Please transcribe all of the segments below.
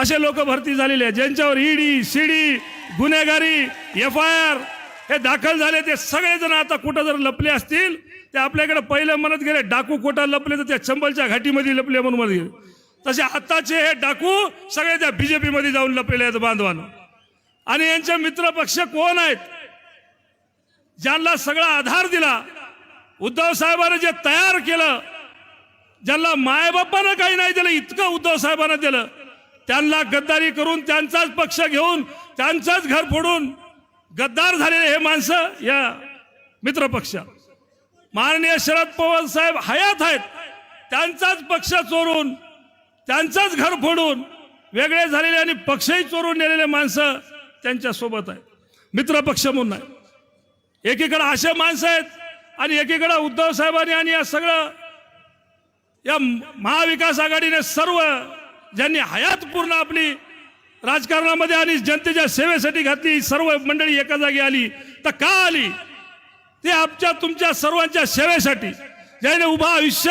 असे लोक भरती झालेले आहेत ज्यांच्यावर ईडी सीडी गुन्हेगारी एफ आय आर हे दाखल झाले. ते सगळेजण आता कुठं जर लपले असतील ते आपल्याकडे पहिले म्हणत गेले डाकू कोटा लपले तर त्या चंबलच्या घाटीमध्ये लपले म्हणून म्हणत गेले. तसे आत्ताचे हे डाकू सगळे त्या बीजेपीमध्ये जाऊन लपलेले आहेत बांधवानं. आणि यांचे मित्रपक्ष कोण आहेत? ज्यांना सगळा आधार दिला उद्धव साहेबांनी जे तयार केलं ज्यांना मायबापानं काही नाही दिलं इतकं उद्धव साहेबांना दिलं त्यांना गद्दारी करून त्यांचाच पक्ष घेऊन त्यांचंच घर फोडून गद्दार झालेले हे माणसं या मित्र पक्ष माननीय शरद पवार साहेब हयात आहेत. त्यांचाच पक्ष चोरून त्यांचंच घर फोडून वेगळे झालेले आणि पक्षही चोरून नेलेले माणसं त्यांच्यासोबत आहेत. मित्र पक्ष म्हणून आहे एकीकडे असे माणसं आहेत आणि एकीकडे उद्धव साहेबांनी आणि या सगळं या महाविकास आघाडीने सर्व ज्यांनी हयात पूर्ण आपली राजकारणामध्ये आणि जनतेच्या सेवेसाठी घातली सर्व मंडळी एका जागी आली तर का आली? ते आमच्या तुमच्या सर्वांच्या सेवेसाठी. ज्याने उभा आयुष्य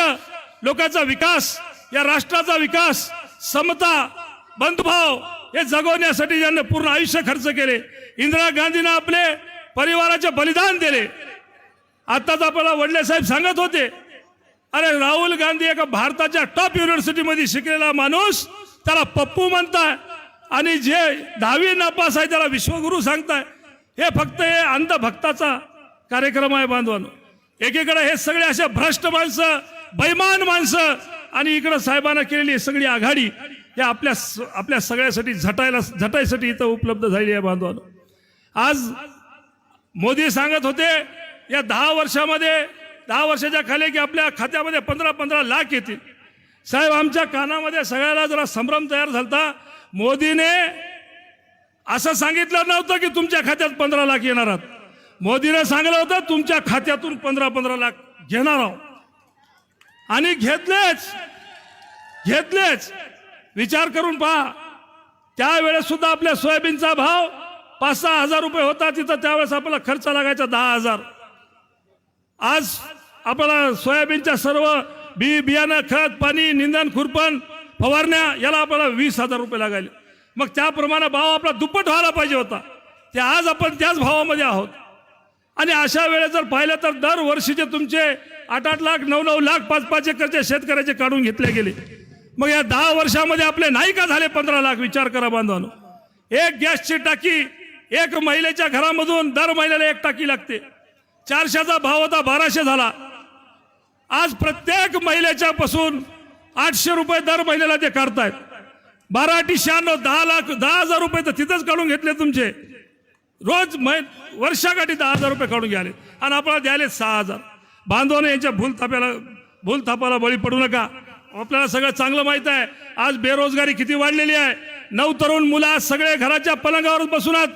लोकांचा विकास या राष्ट्राचा विकास समता बंधुभाव हे जगवण्यासाठी ज्यांना पूर्ण आयुष्य खर्च केले इंदिरा गांधीनं आपले परिवाराचे बलिदान दिले. आताच आपल्याला वडले साहेब सांगत होते अरे राहुल गांधी एका भारताच्या टॉप युनिव्हर्सिटीमध्ये शिकलेला माणूस त्याला पप्पू म्हणताय. आणि जे दहावी नापास आहे त्याला विश्वगुरू सांगताय. हे फक्त हे अंधभक्ताचा कार्यक्रम आहे बांधवानो. एकीकडे हे सगळे असे भ्रष्ट माणसं बैमान माणसं आणि इकडं साहेबांना केलेली सगळी आघाडी हे आपल्या स- आपल्या सगळ्यासाठी झटायला झटायसाठी इथं उपलब्ध झालेली आहे बांधवानो. आज मोदी सांगत होते या दहा वर्षामध्ये दहा वर्षाच्या खाली की आपल्या खात्यामध्ये पंधरा पंधरा लाख येतील. साहेब आमच्या कानामध्ये सगळ्याला जरा संभ्रम तयार झालता. मोदीने असं सांगितलं नव्हतं की तुमच्या खात्यात पंधरा लाख येणार आहात. मोदीने सांगितलं होतं तुमच्या खात्यातून पंधरा पंधरा लाख घेणार आहोत. आणि घेतलेच घेतलेच. विचार करून पहा. त्यावेळेस सुद्धा आपल्या सोयाबीनचा भाव पाच सहा हजार रुपये होता तिथं त्यावेळेस आपला खर्च लागायचा दहा हजार. आज आपल्याला सोयाबीनच्या सर्व बी बियाणं खत पाणी निंदन खुरपण फवारण्या याला आपल्याला वीस हजार रुपये लागायले. मग त्याप्रमाणे भाव आपला दुप्पट व्हायला पाहिजे होता. ते आज आपण त्याच भावामध्ये आहोत. आणि अशा वेळेस जर पाहिलं तर दरवर्षीचे तुमचे आठ आठ लाख नऊ नऊ लाख पाच पाच एकरचे शेतकऱ्याचे काढून घेतले गेले. मग या दहा वर्षामध्ये आपले नाही का झाले पंधरा लाख? विचार करा बांधवानो. एक गॅसची टाकी एक महिलेच्या घरामधून दर महिन्याला एक टाकी लागते. चारशेचा भाव होता बाराशे झाला. आज प्रत्येक महिलेच्या पासून आठशे रुपये दर महिन्याला ते काढतायत. बारा अटी शहाण्णव दहा लाख दहा हजार रुपये तर तिथंच काढून घेतले तुमचे. रोज मै वर्षाकाठी दहा हजार रुपये काढून घ्याले आणि आपल्याला द्यायले सहा हजार. बांधवाने यांच्या भूल भूलथापाला भूल बळी पडू नका. आपल्याला सगळं चांगलं माहीत आहे. आज बेरोजगारी किती वाढलेली आहे. नऊ तरुण मुलं आज सगळे घराच्या पलंगावर बसून आहेत.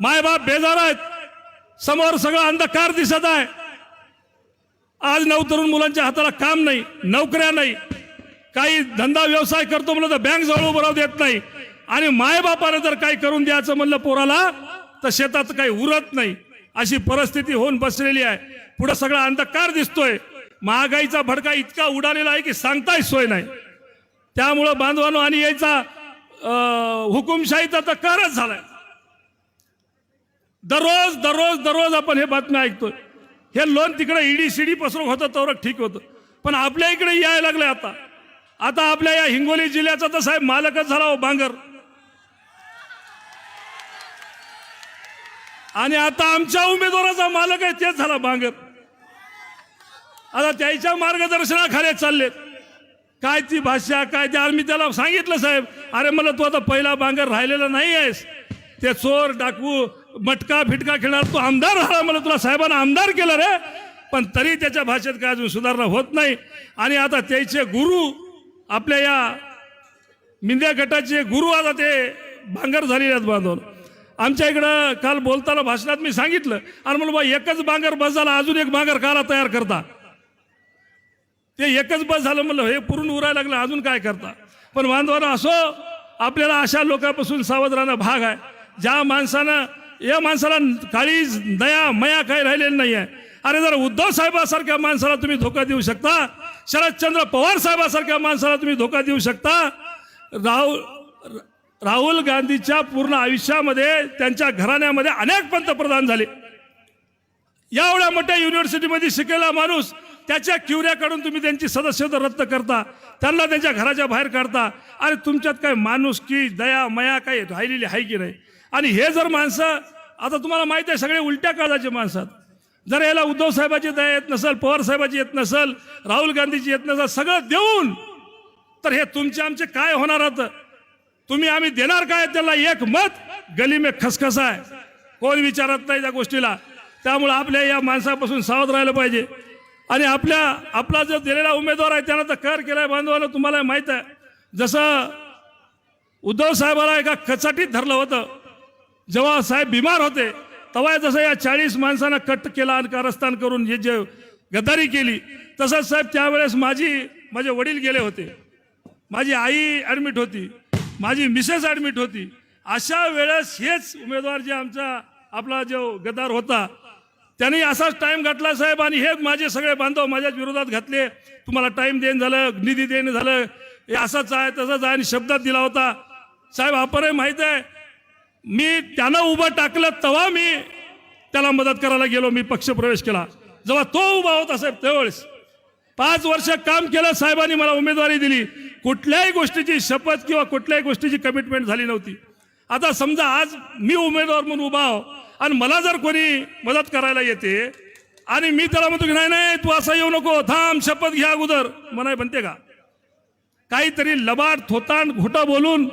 मायबाप बेजार आहेत. समोर सगळं अंधकार दिसत आहे. आज नऊ तरुण मुलांच्या हाताला काम नाही नोकऱ्या नाही. काही धंदा व्यवसाय करतो म्हणलं तर बँक जवळ उभं राहू देत नाही. आणि मायबापाने जर काही करून द्यायचं म्हणलं पोराला तर शेतात काही उरत नाही. अशी परिस्थिती होऊन बसलेली आहे. पुढे सगळा अंधकार दिसतोय. महागाईचा भडका इतका उडालेला आहे की सांगताही सोय नाही. त्यामुळं बांधवानो आणि यायचा हुकुमशाहीचा तर करच झालाय. दररोज दररोज दररोज आपण हे बातम्या ऐकतोय. हे लोन तिकडे ईडी सीडी पसरून होतं तर ठीक होतं. पण आपल्या इकडे यायला लागलं आता. आता आपल्या या हिंगोली जिल्ह्याचा तर साहेब मालकच झाला हो बांगर. आणि आता आमच्या उमेदवाराचा मालक आहे तेच झाला बांगर. आता त्याच्या मार्गदर्शनाखाली चाललेत. काय ती भाषा काय ते आम्ही मी त्याला सांगितलं साहेब अरे मला तू आता पहिला बांगर राहिलेला नाही आहेस. ते चोर डाकू मटका फिटका खेळणार तू आमदार राहिला मला तुला साहेबांना आमदार केलं रे. पण तरी त्याच्या भाषेत काय अजून सुधारणा होत नाही. आणि आता त्याचे गुरु आपल्या या मिंद्या गटाचे गुरु आता ते भांगर झालेले आहेत बांधून. आमच्या इकडं काल बोलताना भाषणात मी सांगितलं. आणि म्हणलं बा एकच बांगर बस झाला अजून एक बांगर काला तयार करता. ते एकच बस झालं म्हणलं हे पुरून उरायला लागलं अजून काय करता? पण बांधवानं असो आपल्याला अशा लोकांपासून सावध राहणं भाग आहे. ज्या माणसानं या माणसाला काळी दया मया काही राहिलेली नाही आहे अरे जर उद्धव साहेबासारख्या माणसाला तुम्ही धोका देऊ शकता शरदचंद्र पवार साहेबासारख्या माणसाला तुम्ही धोका देऊ शकता राहुल राहुल गांधीच्या पूर्ण आयुष्यामध्ये त्यांच्या घराण्यामध्ये अनेक पंतप्रधान झाले. या एवढ्या मोठ्या युनिव्हर्सिटीमध्ये शिकलेला माणूस त्याच्या किवऱ्याकडून तुम्ही त्यांची सदस्यता रद्द करता त्यांना त्यांच्या घराच्या बाहेर काढता. आणि तुमच्यात काय माणूस की दया मया काही राहिलेली आहे की नाही? आणि हे जर माणसं आता तुम्हाला माहिती आहे सगळे उलट्या काळाचे माणसात जर याला उद्धव साहेबाची दया येत नसेल पवार साहेबाची येत नसेल राहुल गांधीची येत नसेल सगळं देऊन तर हे तुमचे आमचे काय होणार आता तुम्ही आम्ही देणार काय त्याला? एक मत गली में खसखस आहे कोण विचारत नाही त्या गोष्टीला. त्यामुळे आपल्या या माणसापासून सावध राहिलं पाहिजे. आणि आपल्या आपला जो दिलेला उमेदवार आहे त्यानं तर कर केलाय बांधवाला तुम्हाला माहीत आहे. जसं उद्धव साहेबाला एका कचाटीत धरलं होतं. जेव्हा साहेब बिमार होते तेव्हा जसं या चाळीस माणसांना कट केला आणि कारस्थान करून हे जे गद्दारी केली तसंच साहेब त्यावेळेस माझी माझे वडील गेले होते. माझी आई ॲडमिट होती. माझी मिसेस ॲडमिट होती. अशा वेळेस हेच उमेदवार जे आमचा आपला जो गद्दार होता त्यांनी असाच टाईम घातला साहेब आणि हे माझे सगळे बांधव माझ्याच विरोधात घातले. तुम्हाला टाईम देणं झालं निधी देणं झालं. हे असंच आहे तसंच आहे आणि शब्दात दिला होता. साहेब आपणही माहीत आहे मी त्यानं उभं टाकलं तेव्हा मी त्याला मदत करायला गेलो मी पक्ष प्रवेश केला. जेव्हा तो उभा होता साहेब त्यावेळेस. पाच वर्ष काम केलं साहेबांनी मला उमेदवारी दिली. कुठल्याही गोष्टीची शपथ किंवा कुठल्याही गोष्टीची कमिटमेंट झाली नव्हती. आता समजा आज मी उमेदवार म्हणून उभा आहो आणि मला जर कोणी मदत करायला येते आणि मी त्याला म्हणतो की नाही नाही तू असं येऊ नको थांब शपथ घ्या अगोदर. मनाय म्हणते का? काहीतरी लबाड थोतांड घोटा बोलून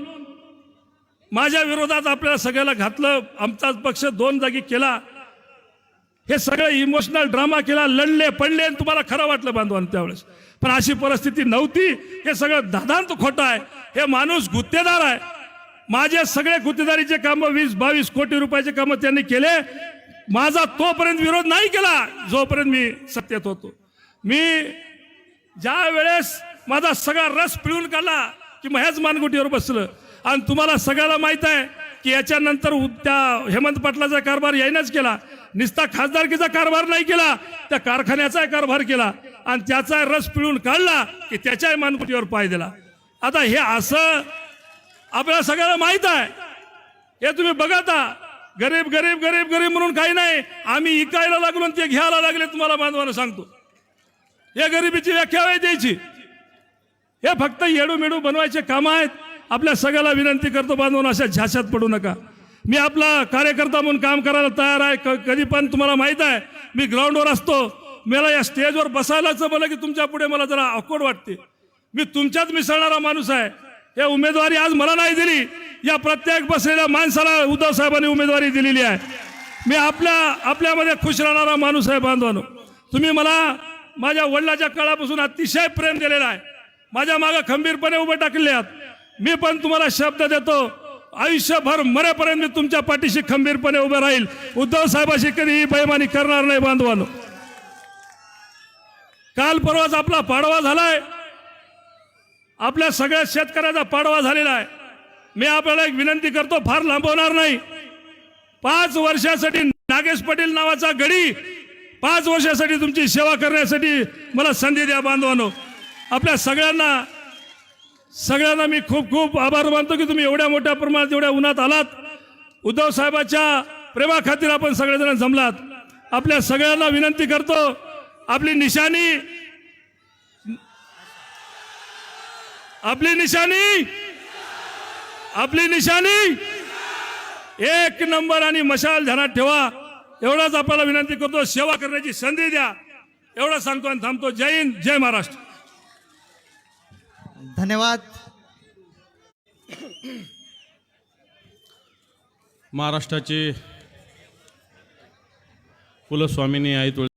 माझ्या विरोधात आपल्याला सगळ्याला घातलं आमचाच पक्ष दोन जागी केला. हे सगळं इमोशनल ड्रामा केला लढले पडले आणि तुम्हाला खरं वाटलं बांधवान त्यावेळेस. पण अशी परिस्थिती नव्हती. हे सगळं दादांत खोटं आहे. हे माणूस गुत्तेदार आहे. माझे सगळे गुत्तेदारीचे कामं वीस बावीस कोटी रुपयाचे कामं त्यांनी केले. माझा तोपर्यंत विरोध नाही केला जोपर्यंत मी सत्तेत होतो. मी ज्या वेळेस माझा सगळा रस पिळून काढला की मग ह्याच मानगुटीवर बसलं. आणि तुम्हाला सगळ्याला माहीत आहे की याच्यानंतर उ- त्या हेमंत पाटलाचा कारभार यायनंच केला. निस्ता खासदारकीचा कारभार नाही केला त्या कारखान्याचा कारभार केला. आणि त्याचा रस पिळून काढला की त्याच्याही मानगुटीवर पाय दिला. आता हे असं आपल्याला सगळ्याला माहीत आहे. हे तुम्ही बघत गरीब गरीब गरीब गरीब म्हणून काही नाही. आम्ही इकायला लागलो आणि ते घ्यायला लागले तुम्हाला बांधवानं सांगतो. या गरिबीची व्याख्या आहे द्यायची. हे फक्त येडू मेडू बनवायचे कामं आहेत. आपल्या सगळ्याला विनंती करतो बांधून अशा झाशात पडू नका. मी आपला कार्यकर्ता म्हणून काम करायला तयार आहे. क- कधी पण तुम्हाला माहीत आहे मी ग्राउंडवर असतो. मला या स्टेजवर बसायलाच बोला की तुमच्यापुढे मला जरा अकोड वाटते. मी तुमच्यात मिसळणारा माणूस आहे. हे उमेदवारी आज मला नाही दिली. या प्रत्येक बसलेल्या माणसाला उद्धव साहेबांनी उमेदवारी दिलेली आहे. मी आपल्या आपल्यामध्ये खुश राहणारा माणूस आहे बांधवानो. तुम्ही मला माझ्या वडिलाच्या काळापासून अतिशय प्रेम दिलेला आहे. माझ्या मागं खंबीरपणे उभे टाकले आहात. मी पण तुम्हाला शब्द देतो आयुष्यभर मरेपर्यंत मी तुमच्या पाठीशी खंबीरपणे उभे राहील. उद्धव साहेबाशी कधीही बैमानी करणार नाही बांधवानो. काल परवाच आपला पाडवा झालाय. आपल्या सगळ्या शेतकऱ्याचा पाडवा झालेला आहे. मी आपल्याला एक विनंती करतो फार लांबवणार नाही. पाच वर्षासाठी नागेश पाटील नावाचा गडी पाच वर्षासाठी तुमची सेवा करण्यासाठी मला संधी द्या बांधवानो. आपल्या सगळ्यांना सगळ्यांना मी खूप खूप आभार मानतो की तुम्ही एवढ्या मोठ्या प्रमाणात एवढ्या उन्हात आलात. उद्धव साहेबाच्या प्रेमाखातीर आपण सगळेजण जमलात. आपल्या सगळ्यांना विनंती करतो आपली निशाणी आपली निशाणी? आपली निशाणी? एक नंबर आणि मशाल ध्यानात ठेवा. एवढाच आपल्याला विनंती करतो सेवा करण्याची संधी द्या. एवढं सांगतो आणि थांबतो. जय हिंद जय महाराष्ट्र. धन्यवाद. महाराष्ट्राचे कुलस्वामिनी आई तुळ